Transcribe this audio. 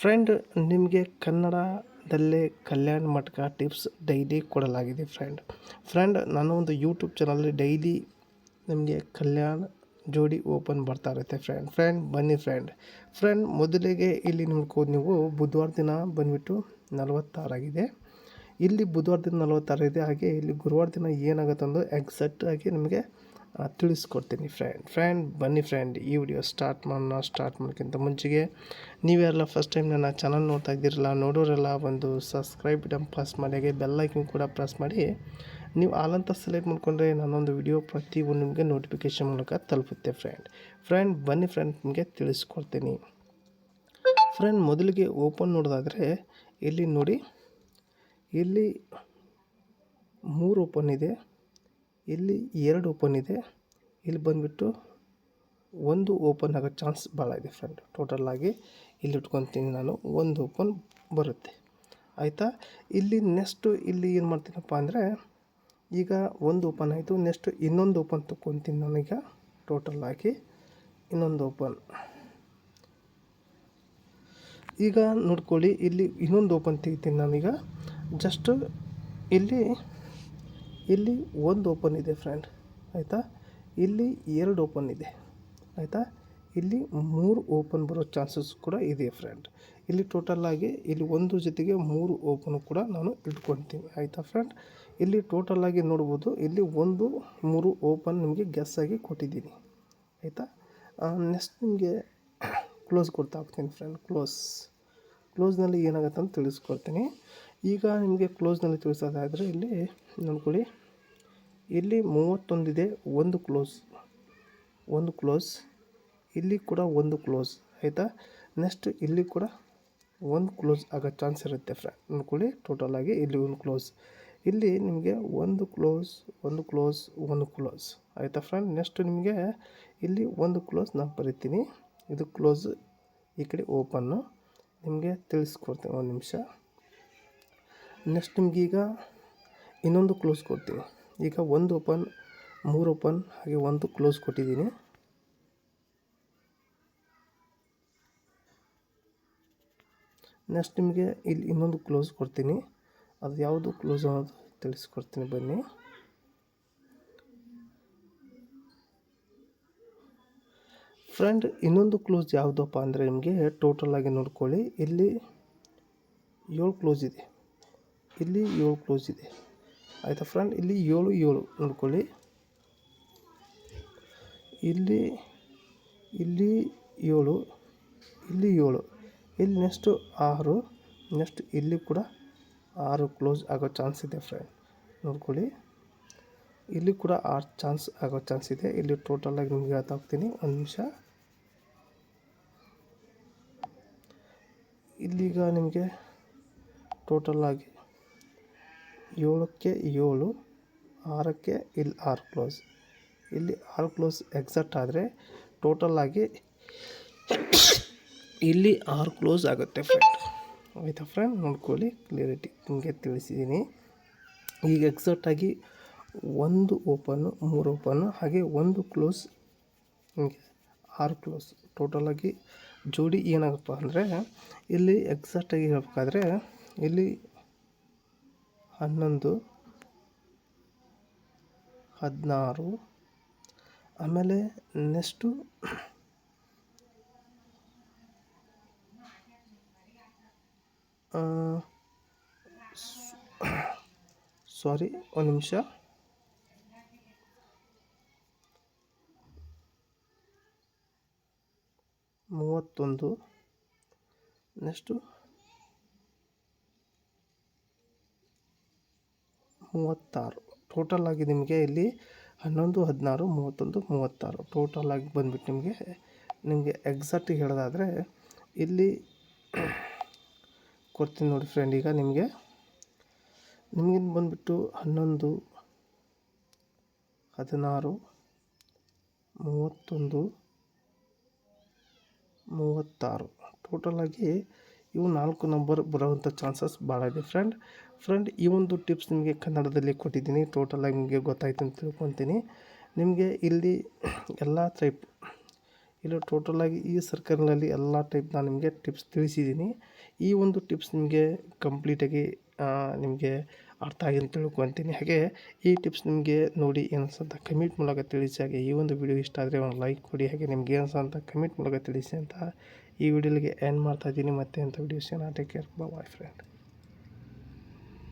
Friend ನಿಮಗೆ ಕನ್ನಡದಲ್ಲೇ Kalyan ಮಟ್ಕ tips daily ಕೊಡಲಾಗಿದೆ ಫ್ರೆಂಡ್ ಫ್ರೆಂಡ್ ನಾನು ಒಂದು ಯೂಟ್ಯೂಬ್ ಚಾನಲಲ್ಲಿ ಡೈಲಿ ನಿಮಗೆ ಕಲ್ಯಾಣ ಜೋಡಿ ಓಪನ್ ಬರ್ತಾ ಇರುತ್ತೆ ಫ್ರೆಂಡ್ ಫ್ರೆಂಡ್ ಬನ್ನಿ ಫ್ರೆಂಡ್ ಫ್ರೆಂಡ್ ಮೊದಲಿಗೆ ಇಲ್ಲಿ ನೋಡ್ಕೋದು ನೀವು ಬುಧವಾರ ದಿನ ಬಂದುಬಿಟ್ಟು ನಲವತ್ತಾರಾಗಿದೆ ಇಲ್ಲಿ ಬುಧವಾರ ದಿನ ಇದೆ ಹಾಗೆ ಇಲ್ಲಿ ಗುರುವಾರ ದಿನ ಏನಾಗುತ್ತೆ ಅಂದ್ರೆ ಎಕ್ಸಾಕ್ಟ್ ಆಗಿ ನಿಮಗೆ ತಿಳಿಸ್ಕೊಡ್ತೀನಿ ಫ್ರೆಂಡ್. ಫ್ರೆಂಡ್, ಬನ್ನಿ ಫ್ರೆಂಡ್, ಈ ವಿಡಿಯೋ ಸ್ಟಾರ್ಟ್ ಮಾಡೋಣ ಸ್ಟಾರ್ಟ್ ಮಾಡೋಕ್ಕಿಂತ ಮುಂಚೆಗೆ ನೀವೆಲ್ಲ ಫಸ್ಟ್ ಟೈಮ್ ನನ್ನ ಚಾನಲ್ ನೋಡ್ತಾ ಇದ್ದೀರಲ್ಲ, ನೋಡೋರೆಲ್ಲ ಒಂದು ಸಬ್ಸ್ಕ್ರೈಬ್ ಬಟನ್ ಪ್ರೆಸ್ ಮಾಡಿ ಬೆಲ್ಲೈಕನ್ ಕೂಡ ಪ್ರೆಸ್ ಮಾಡಿ, ನೀವು ಆಲಂತ ಸೆಲೆಕ್ಟ್ ಮಾಡಿಕೊಂಡ್ರೆ ನಾನೊಂದು ವಿಡಿಯೋ ಪ್ರತಿಯೊಂದು ನಿಮಗೆ ನೋಟಿಫಿಕೇಷನ್ ಮೂಲಕ ತಲುಪುತ್ತೆ ಫ್ರೆಂಡ್. ಫ್ರೆಂಡ್, ಬನ್ನಿ ಫ್ರೆಂಡ್, ನಿಮಗೆ ತಿಳಿಸ್ಕೊಡ್ತೀನಿ. ಫ್ರೆಂಡ್, ಮೊದಲಿಗೆ ಓಪನ್ ನೋಡೋದಾದರೆ, ಇಲ್ಲಿ ನೋಡಿ, ಇಲ್ಲಿ ಮೂರು ಓಪನ್ ಇದೆ. ಇಲ್ಲಿ ಎರಡು ಓಪನ್ ಇದೆ. ಇಲ್ಲಿ ಬಂದುಬಿಟ್ಟು ಒಂದು ಓಪನ್ ಆಗೋ ಚಾನ್ಸ್ ಭಾಳ ಇದೆ ಫ್ರೆಂಡ್ ಟೋಟಲ್ ಆಗಿ ಇಲ್ಲಿ ಇಟ್ಕೊತೀನಿ ನಾನು, ಒಂದು ಓಪನ್ ಬರುತ್ತೆ. ಆಯಿತಾ? ಇಲ್ಲಿ ನೆಕ್ಸ್ಟು ಇಲ್ಲಿ ಏನು ಮಾಡ್ತೀನಪ್ಪ ಅಂದರೆ, ಈಗ ಒಂದು ಓಪನ್ ಆಯಿತು ನೆಕ್ಸ್ಟ್ ಇನ್ನೊಂದು ಓಪನ್ ತೊಗೊತೀನಿ ನಾನೀಗ ಟೋಟಲ್ ಆಗಿ ಇನ್ನೊಂದು ಓಪನ್ ಈಗ ನೋಡ್ಕೊಳ್ಳಿ, ಇಲ್ಲಿ ಇನ್ನೊಂದು ಓಪನ್ ತೆಗಿತೀನಿ ನಾನೀಗ. ಜಸ್ಟ್ ಇಲ್ಲಿ ಇಲ್ಲಿ ಒಂದು ಓಪನ್ ಇದೆ ಫ್ರೆಂಡ್ ಆಯಿತಾ? ಇಲ್ಲಿ ಎರಡು ಓಪನ್ ಇದೆ. ಆಯಿತಾ? ಇಲ್ಲಿ ಮೂರು ಓಪನ್ ಬರೋ ಚಾನ್ಸಸ್ ಕೂಡ ಇದೆ ಫ್ರೆಂಡ್ ಇಲ್ಲಿ ಟೋಟಲ್ ಆಗಿ ಇಲ್ಲಿ ಒಂದು ಜೊತೆಗೆ ಮೂರು ಓಪನ್ ಕೂಡ ನಾನು ಇಟ್ಕೊತೀನಿ. ಆಯಿತಾ ಫ್ರೆಂಡ್ ಇಲ್ಲಿ ಟೋಟಲ್ ಆಗಿ ನೋಡ್ಬೋದು, ಇಲ್ಲಿ ಒಂದು, ಮೂರು ಓಪನ್ ನಿಮಗೆ ಗೆಸ್ ಆಗಿ ಕೊಟ್ಟಿದ್ದೀನಿ. ಆಯಿತಾ? ನೆಕ್ಸ್ಟ್ ನಿಮಗೆ ಕ್ಲೋಸ್ ಕೊಡ್ತಾ ಹೋಗ್ತೀನಿ ಫ್ರೆಂಡ್ ಕ್ಲೋಸ್ ಕ್ಲೋಸ್ನಲ್ಲಿ ಏನಾಗುತ್ತೆ ಅಂತ ತಿಳಿಸ್ಕೊಡ್ತೀನಿ. ಈಗ ನಿಮಗೆ ಕ್ಲೋಸ್ನಲ್ಲಿ ತಿಳಿಸೋದಾದರೆ ಇಲ್ಲಿ ನೋಡ್ಕೊಳ್ಳಿ ಇಲ್ಲಿ ಮೂವತ್ತೊಂದಿದೆ, ಒಂದು ಕ್ಲೋಸ್ ಒಂದು ಕ್ಲೋಸ್ ಇಲ್ಲಿ ಕೂಡ ಒಂದು ಕ್ಲೋಸ್ ಆಯಿತಾ? ನೆಕ್ಸ್ಟ್ ಇಲ್ಲಿ ಕೂಡ ಒಂದು ಕ್ಲೋಸ್ ಆಗೋ ಚಾನ್ಸ್ ಇರುತ್ತೆ ಫ್ರೆಂಡ್ ನೋಡ್ಕೊಳ್ಳಿ ಆಗಿ ಇಲ್ಲಿ ಒಂದು ಕ್ಲೋಸ್ ಇಲ್ಲಿ ನಿಮಗೆ ಒಂದು ಕ್ಲೋಸ್ ಒಂದು ಕ್ಲೋಸ್ ಒಂದು ಕ್ಲೋಸ್ ಆಯಿತಾ ಫ್ರೆಂಡ್ ನೆಕ್ಸ್ಟ್ ನಿಮಗೆ ಇಲ್ಲಿ ಒಂದು ಕ್ಲೋಸ್ ನಾನು ಬರಿತೀನಿ. ಇದು ಕ್ಲೋಸ್ ಈ ಕಡೆ ಓಪನ್ನು ನಿಮಗೆ ತಿಳಿಸ್ಕೊಡ್ತೀನಿ ಒಂದು ನಿಮಿಷ. ನೆಕ್ಸ್ಟ್ ನಿಮಗೀಗ ಇನ್ನೊಂದು ಕ್ಲೋಸ್ ಕೊಡ್ತೀನಿ. ಈಗ ಒಂದು ಓಪನ್ ಮೂರು ಓಪನ್ ಹಾಗೆ ಒಂದು ಕ್ಲೋಸ್ ಕೊಟ್ಟಿದ್ದೀನಿ. ನೆಕ್ಸ್ಟ್ ನಿಮಗೆ ಇಲ್ಲಿ ಇನ್ನೊಂದು ಕ್ಲೋಸ್ ಕೊಡ್ತೀನಿ. ಅದು ಯಾವುದು ಕ್ಲೋಸ್ ಅನ್ನೋದು ತಿಳಿಸ್ಕೊಡ್ತೀನಿ ಬನ್ನಿ. ಫ್ರೆಂಡ್ ಇನ್ನೊಂದು ಕ್ಲೋಸ್ ಯಾವುದಪ್ಪ ಅಂದರೆ ನಿಮಗೆ ಟೋಟಲ್ ಆಗಿ ನೋಡ್ಕೊಳ್ಳಿ. ಇಲ್ಲಿ ಏಳು ಕ್ಲೋಸ್ ಇದೆ. ಇಲ್ಲಿ ಏಳು ಕ್ಲೋಸ್ ಇದೆ. ಆಯಿತಾ ಫ್ರೆಂಡ್ ಇಲ್ಲಿ ಏಳು ಏಳು ನೋಡ್ಕೊಳ್ಳಿ. ಇಲ್ಲಿ ಇಲ್ಲಿ ಏಳು ಇಲ್ಲಿ ಏಳು. ಇಲ್ಲಿ ನೆಕ್ಸ್ಟು ಆರು ನೆಕ್ಸ್ಟ್ ಇಲ್ಲಿ ಕೂಡ ಆರು ಕ್ಲೋಸ್ ಆಗೋ ಚಾನ್ಸ್ ಇದೆ ಫ್ರೆಂಡ್ ನೋಡ್ಕೊಳ್ಳಿ. ಇಲ್ಲಿ ಕೂಡ ಆರು ಚಾನ್ಸ್ ಆಗೋ ಚಾನ್ಸ್ ಇದೆ. ಇಲ್ಲಿ ಟೋಟಲಾಗಿ ನಿಮ್ಗೆ ಹೇಳ್ತಾ ಹೋಗ್ತೀನಿ. ಒಂದು ನಿಮಿಷ. ಇಲ್ಲಿಗ ನಿಮಗೆ ಟೋಟಲ್ ಆಗಿ ಏಳಕ್ಕೆ ಏಳು, ಆರಕ್ಕೆ ಇಲ್ಲಿ ಆರು ಕ್ಲೋಸ್ ಇಲ್ಲಿ ಆರು ಕ್ಲೋಸ್ ಎಕ್ಸಾಕ್ಟ್ ಆದರೆ ಟೋಟಲ್ ಆಗಿ ಇಲ್ಲಿ ಆರು ಕ್ಲೋಸ್ ಆಗುತ್ತೆ ಫ್ರೆಂಡ್ ಆಯಿತಾ ಫ್ರೆಂಡ್ ನೋಡ್ಕೊಳ್ಳಿ ಕ್ಲಿಯರಿಟಿ ನಿಮಗೆ ತಿಳಿಸಿದ್ದೀನಿ ಈಗ ಎಕ್ಸಾಕ್ಟಾಗಿ ಒಂದು ಓಪನ್ನು ಮೂರು ಓಪನ್ನು ಹಾಗೆ ಒಂದು ಕ್ಲೋಸ್ ನಿಮಗೆ ಆರು ಕ್ಲೋಸ್ ಟೋಟಲಾಗಿ ಜೋಡಿ ಏನಾಗಪ್ಪ ಅಂದರೆ ಇಲ್ಲಿ ಎಕ್ಸಾಕ್ಟಾಗಿ ಹೇಳ್ಬೇಕಾದ್ರೆ ಇಲ್ಲಿ ಹನ್ನೊಂದು ಹದಿನಾರು ಆಮೇಲೆ ನೆಕ್ಸ್ಟು ಸಾರಿ ಒಂದು ನಿಮಿಷ. ಮೂವತ್ತೊಂದು ನೆಕ್ಸ್ಟು ಮೂವತ್ತಾರು. ಟೋಟಲ್ ಆಗಿ ನಿಮಗೆ ಇಲ್ಲಿ ಹನ್ನೊಂದು, ಹದಿನಾರು, ಮೂವತ್ತೊಂದು, ಮೂವತ್ತಾರು. ಟೋಟಲ್ ಆಗಿ ಬಂದ್ಬಿಟ್ಟು ನಿಮಗೆ ನಿಮಗೆ ಎಕ್ಸಾಕ್ಟಿಗೆ ಹೇಳೋದಾದರೆ ಇಲ್ಲಿ ಕೊಡ್ತೀನಿ ನೋಡಿ ಫ್ರೆಂಡ್ ಈಗ ನಿಮಗೆ ನಿಮಗೆ ಬಂದುಬಿಟ್ಟು ಹನ್ನೊಂದು, ಹದಿನಾರು, ಮೂವತ್ತೊಂದು, ಮೂವತ್ತಾರು. ಟೋಟಲಾಗಿ ಇವು ನಾಲ್ಕು ನಂಬರ್ ಬರೋವಂಥ ಚಾನ್ಸಸ್ ಭಾಳ ಇದೆ ಫ್ರೆಂಡ್ ಫ್ರೆಂಡ್ ಈ ಒಂದು ಟಿಪ್ಸ್ ನಿಮಗೆ ಕನ್ನಡದಲ್ಲಿ ಕೊಟ್ಟಿದ್ದೀನಿ. ಟೋಟಲಾಗಿ ನಿಮಗೆ ಗೊತ್ತಾಯ್ತು ಅಂತ ತಿಳ್ಕೊತೀನಿ. ನಿಮಗೆ ಇಲ್ಲಿ ಎಲ್ಲ ಟೈಪ್ ಇಲ್ಲಿ ಟೋಟಲಾಗಿ ಈ ಸರ್ಕಲ್ನಲ್ಲಿ ಎಲ್ಲ ಟೈಪ್ ನಾನು ನಿಮಗೆ ಟಿಪ್ಸ್ ತಿಳಿಸಿದ್ದೀನಿ. ಈ ಒಂದು ಟಿಪ್ಸ್ ನಿಮಗೆ ಕಂಪ್ಲೀಟಾಗಿ ನಿಮಗೆ ಅರ್ಥ ಆಗಿ ಅಂತ ತಿಳ್ಕೊತೀನಿ. ಹಾಗೆ ಈ ಟಿಪ್ಸ್ ನಿಮಗೆ ನೋಡಿ ಏನಿಸಂತ ಕಮೆಂಟ್ ಮೂಲಕ ತಿಳಿಸಿ. ಹಾಗೆ ಈ ಒಂದು ವಿಡಿಯೋ ಇಷ್ಟ ಆದರೆ ಒಂದು ಲೈಕ್ ಕೊಡಿ. ಹಾಗೆ ನಿಮ್ಗೆ ಅಂತ ಕಮೆಂಟ್ ಮೂಲಕ ತಿಳಿಸಿ ಅಂತ ಈ ವಿಡಿಯೋಲಿಗೆ ಎಂಡ್ ಮಾಡ್ತಾ ಇದ್ದೀನಿ. ಮತ್ತೆ ಅಂತ videos take care bye friend